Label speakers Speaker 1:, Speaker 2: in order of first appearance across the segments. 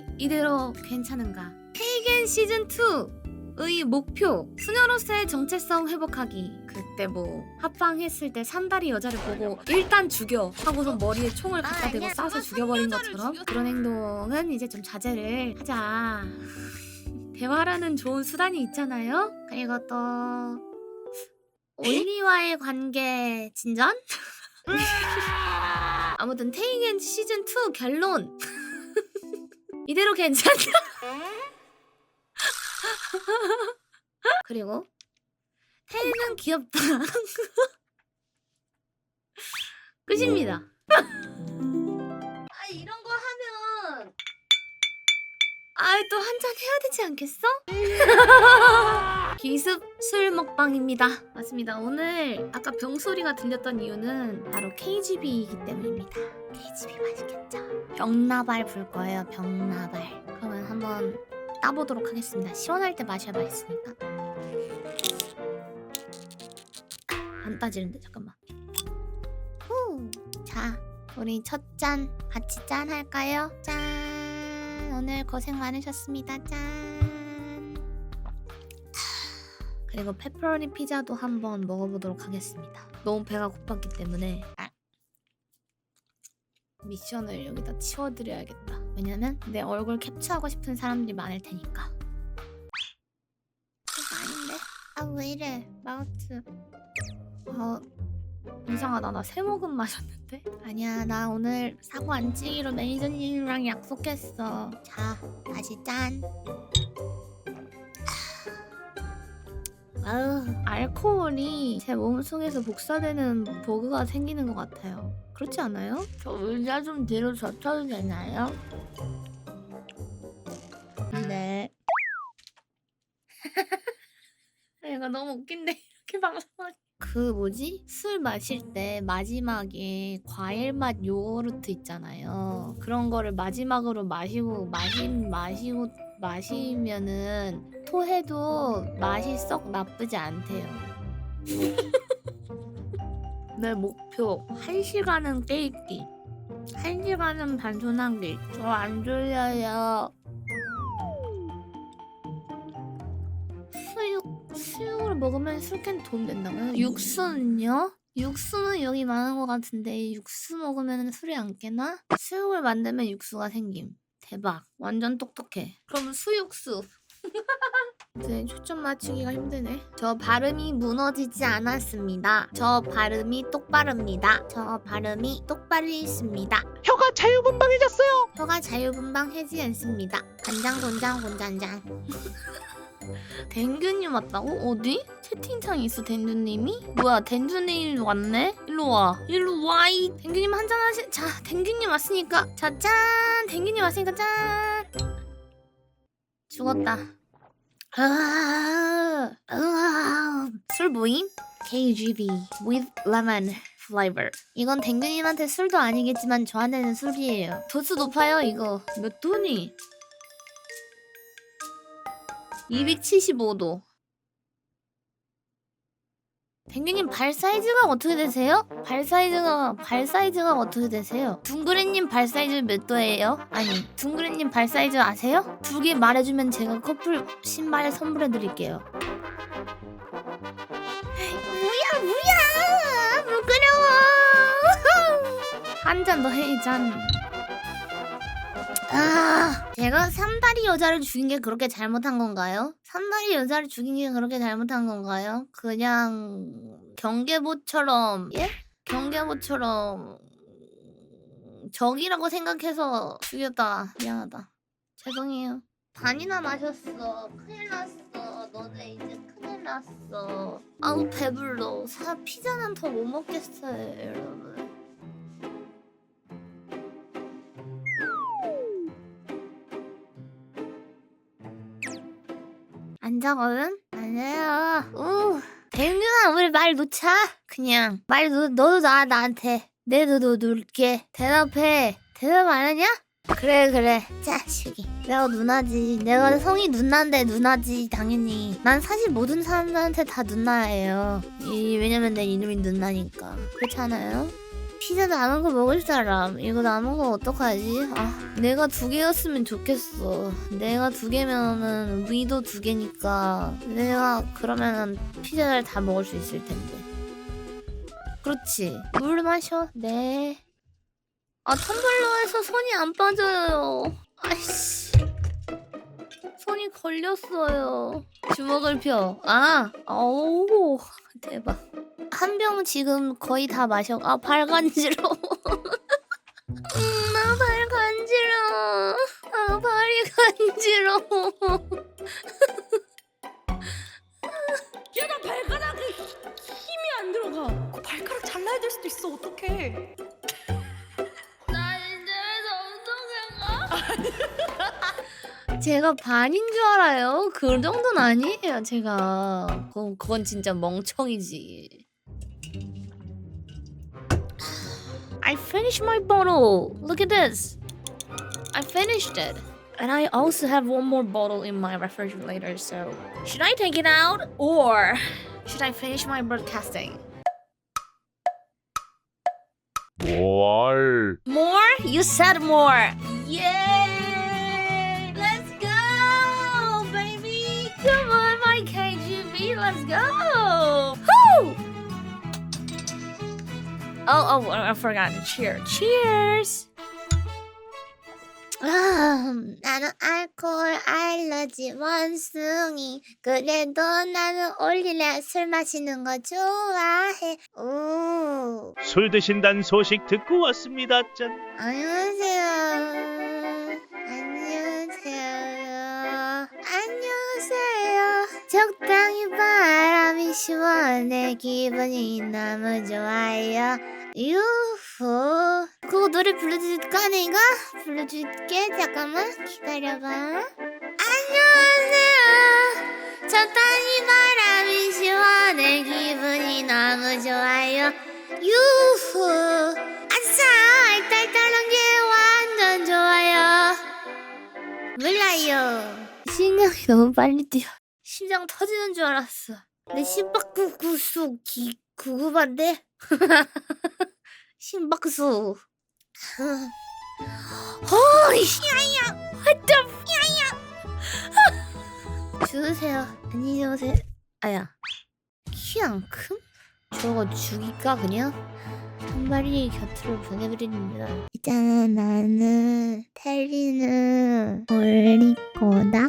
Speaker 1: 이 이대로 괜찮은가? 테이겐 시즌 2의 목표 수녀로서의 정체성 회복하기. 그때 뭐 합방했을 때 산다리 여자를 보고 일단 죽여 하고서 머리에 총을 갖다 대고 쏴서 죽여버린 것처럼 그런 행동은 이제 좀 자제를 하자. 대화라는 좋은 수단이 있잖아요. 그리고 또 올리와의 관계 진전? 아무튼 테이겐 시즌 2 결론 이대로 괜찮다. 그리고 테이는 귀엽다. 끝입니다. 아 이런 거 하면 아또 한 잔 해야 되지 않겠어? 기습 술 먹방입니다. 맞습니다. 오늘 아까 병소리가 들렸던 이유는 바로 KGB이기 때문입니다. KGB 맛있겠죠? 병나발 불 거예요. 병나발. 그러면 한번 따보도록 하겠습니다. 시원할 때 마셔야 맛있으니까. 안 따지는데 잠깐만. 후. 자, 우리 첫 잔 같이 짠 할까요? 짠. 오늘 고생 많으셨습니다. 짠. 그리고 페퍼로니 피자도 한번 먹어보도록 하겠습니다. 너무 배가 고팠기 때문에 아. 미션을 여기다 치워드려야겠다. 왜냐면 내 얼굴 캡처하고 싶은 사람들이 많을 테니까. 그거 아닌데? 아 왜 이래? 마우트. 어 이상하다. 나 세 모금 마셨는데? 아니야 나 오늘 사고 안 치기로 매니저님이랑 약속했어. 자 다시 짠. 아우 알코올이 제 몸속에서 복사되는 버그가 생기는 것 같아요. 그렇지 않아요? 저 의자 좀 뒤로 젖혀도 되나요? 네. 이거 너무 웃긴데 이렇게 방송하기. 그 뭐지? 술 마실 때 마지막에 과일 맛 요거르트 있잖아요. 그런 거를 마지막으로 마시고 마신 마시고 마시면은 토해도 맛이 썩 나쁘지 않대요. 내 목표 1시간은 깨있기 1시간은 단순하기 저 안 졸려요 수육 수육을 먹으면 술캔 도움 된다고요? 육수는요? 육수는 여기 많은 것 같은데 육수 먹으면 술이 안 깨나? 수육을 만들면 육수가 생김 대박 완전 똑똑해 그럼 수육수 네, 초점 맞추기가 힘드네. 저 발음이 무너지지 않았습니다. 저 발음이 똑바릅니다. 저 발음이 똑바로 있습니다.
Speaker 2: 혀가 자유분방해졌어요.
Speaker 1: 혀가 자유분방하지 않습니다. 간장 곤장 곤장장. 댕규님 왔다고? 어디? 채팅창에 있어 댕규님이? 뭐야 댕규님 왔네? 일로 와 일로 와이 댕규님 한잔 하시 자 댕규님 왔으니까 자짠 댕규님 왔으니까 짠 죽었다 아, 아, 술 모임? KGB with lemon flavor. 이건 댕균님한테 술도 아니겠지만 저한테는 술이에요. 도수 높아요 이거. 몇 도니? 275도. 댕균님 발 사이즈가 어떻게 되세요? 발 사이즈가 발 사이즈가 어떻게 되세요? 둥그레님 발 사이즈 몇 도예요? 아니 둥그레님 발 사이즈 아세요? 두 개 말해주면 제가 커플 신발 선물해 드릴게요. 뭐야 뭐야 부끄러워. 한 잔 더 해, 짠. 아, 제가 삼다리 여자를 죽인 게 그렇게 잘못한 건가요? 삼다리 여자를 죽인 게 그렇게 잘못한 건가요? 그냥 경계보처럼 예? 경계보처럼 적이라고 생각해서 죽였다. 미안하다. 죄송해요. 반이나 마셨어. 큰일 났어. 너네 이제 큰일 났어. 아우 배불러. 사 피자는 더 못 먹겠어요, 여러분. 앉아거든? 아니에요. 우. 대윤아, 우리 말 놓자. 그냥 말 놓, 너도 나 나한테. 내도 너 놀게. 대답해. 대답 안 하냐? 그래 그래 자식이 내가 누나지 내가 성이 누나인데 누나지 당연히 난 사실 모든 사람들한테 다 누나예요 이 왜냐면 내 이름이 누나니까 그렇지 않아요? 피자 남은 거 먹을 사람. 이거 남은 거 어떡하지? 아 내가 두 개였으면 좋겠어. 내가 두 개면은 위도 두 개니까 내가 그러면은 피자를 다 먹을 수 있을 텐데. 그렇지. 물 마셔. 네아 텀블러에서 손이 안 빠져요. 아이씨 손이 걸렸어요 주먹을 펴 아 어우 대박 한 병 지금 거의 다 마셔. 아, 발 간지러워. 음, 나발 간지러워. 아, 발이 간지러워.
Speaker 3: 얘가 발가락에 힘이 안 들어가. 그 발가락 잘라야 될 수도 있어. 어떡해?
Speaker 1: 제가 반인 줄 알아요. 그 정도는 아니에요, 제가. 그건, 그건 진짜 멍청이지. I finished my bottle. Look at this. I finished it. And I also have one more bottle in my refrigerator, so should I take it out or should I finish my broadcasting?
Speaker 2: 뭘?
Speaker 1: More? You said more. Yay! Go! Woo! Oh, oh, I forgot. Cheer. Cheers! 아, 나는 알코올 알러지 원숭이 그래도 나는 올릴래 술 마시는 거 좋아해 오
Speaker 2: 술 드신다는 소식 듣고 왔습니다. 짠.
Speaker 1: 안녕하세요. 안녕하세요. 시원해 기분이 너무 좋아요. 유후. 그거 노래 불러줄까 내가? 불러줄게. 잠깐만 기다려봐. 안녕하세요. 적당히 바람이 시원해 기분이 너무 좋아요. 유후. 아싸 알딸딸한 게 완전 좋아요 몰라요 심장이 너무 빨리 뛰어 심장 터지는 줄 알았어 내 심박구구수 기 구구반데 심박수 어이 야야 what 야야 주무세요 안녕히 주무세요 아야 키 안 큼? 저거 죽일까 그냥? 한 마리 곁으로 보내드립니다. 있잖아 나는 텔리는 올릴 거다.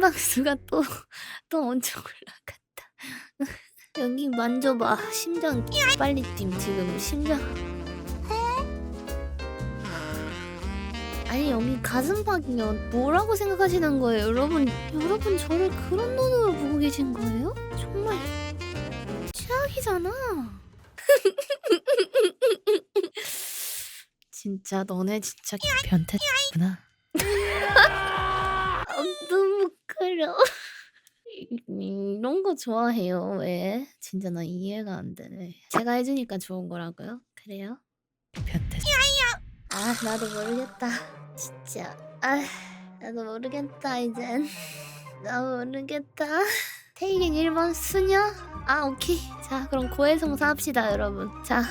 Speaker 1: 심박수가 또 또 엄청 올라갔다. 여기 만져봐 심장 빨리 뛴 지금 심장. 아니 여기 가슴팍이요 뭐라고 생각하시는 거예요 여러분 여러분 저를 그런 눈으로 보고 계신 거예요 정말 최악이잖아. 진짜 너네 진짜 변태구나. 그려. 이런 거 좋아해요. 왜? 진짜 나 이해가 안 되네. 제가 해주니까 좋은 거라고요? 그래요? 변태. 아 나도 모르겠다. 진짜. 아 나도 모르겠다 이젠. 나 모르겠다. 테이긴 1번 수녀? 아 오케이 자 그럼 고해성사 합시다 여러분 자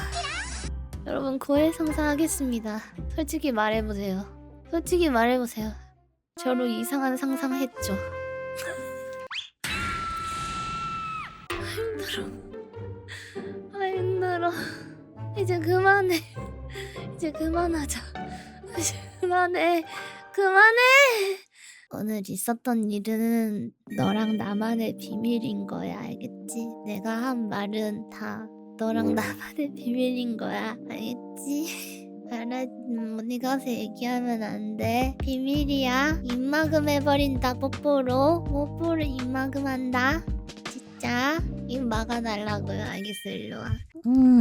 Speaker 1: 여러분 고해성사 하겠습니다 솔직히 말해보세요 솔직히 말해보세요 저로 이상한 상상했죠 힘들어 아 힘들어 이제 그만해 이제 그만하자 이제 그만해 그만해 오늘 있었던 일은 너랑 나만의 비밀인 거야, 알겠지? 내가 한 말은 다 너랑 나만의 비밀인 거야, 알겠지? 알아, 음, 어디 가서 얘기하면 안 돼. 비밀이야. 입마금 해버린다, 뽀뽀로. 뽀뽀로 입마금 한다. 진짜. 입 막아달라고요. 알겠어, 일로 와. 음.